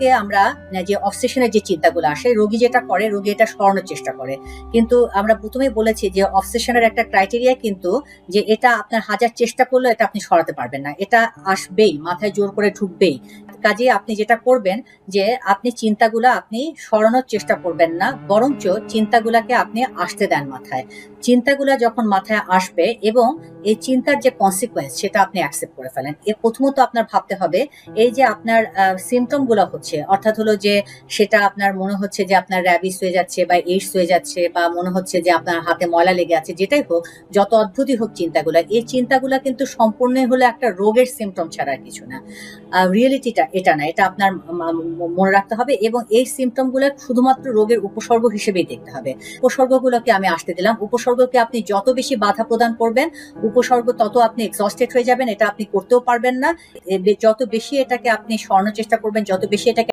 রোগীকে আমরা যে অবসেশনের যে চিন্তাগুলো আসে, রোগী যেটা করে, রোগী এটা সরানোর চেষ্টা করে। কিন্তু আমরা প্রথমেই বলেছি যে অবসেশনের একটা ক্রাইটেরিয়া কিন্তু যে এটা আপনার হাজার চেষ্টা করলেও এটা আপনি সরাতে পারবেন না। এটা আসবেই, মাথায় জোর করে ঢুকবেই। কাজে আপনি যেটা করবেন যে আপনি চিন্তাগুলো আপনি সরানোর চেষ্টা করবেন না, বরঞ্চ চিন্তাগুলাকে আপনি আসতে দেন মাথায়। চিন্তাগুলা যখন মাথায় আসবে এবং এই চিন্তার যে কনসিকোয়েন্স সেটা আপনি অ্যাকসেপ্ট করে ফেলেন। এর প্রথমত আপনার ভাবতে হবে, এই যে আপনার সিমটমগুলো হচ্ছে, অর্থাৎ হলো যে সেটা আপনার মনে হচ্ছে যে আপনার র্যাবিস হয়ে যাচ্ছে বা এইডস হয়ে যাচ্ছে বা মনে হচ্ছে যে আপনার হাতে ময়লা লেগে আছে, যেটাই হোক, যত অদ্ভুতই হোক চিন্তাগুলো, এই চিন্তাগুলো কিন্তু সম্পূর্ণই হলো একটা রোগের সিমটম ছাড়া কিছু না। রিয়েলিটিটা এটা না, এটা আপনার মনে রাখতে হবে এবং এই সিমটমগুলো শুধুমাত্র রোগের উপসর্গ হিসেবেই দেখতে হবে। উপসর্গগুলোকে আমি আসতে দিলাম, উপসর্গকে আপনি যত বেশি বাধা প্রদান করবেন, উপসর্গ তত আপনি এক্সস্টেড হয়ে যাবেন, এটা আপনি করতেও পারবেন না। যত বেশি এটাকে আপনি স্বর্ণ চেষ্টা করবেন, যত বেশি এটাকে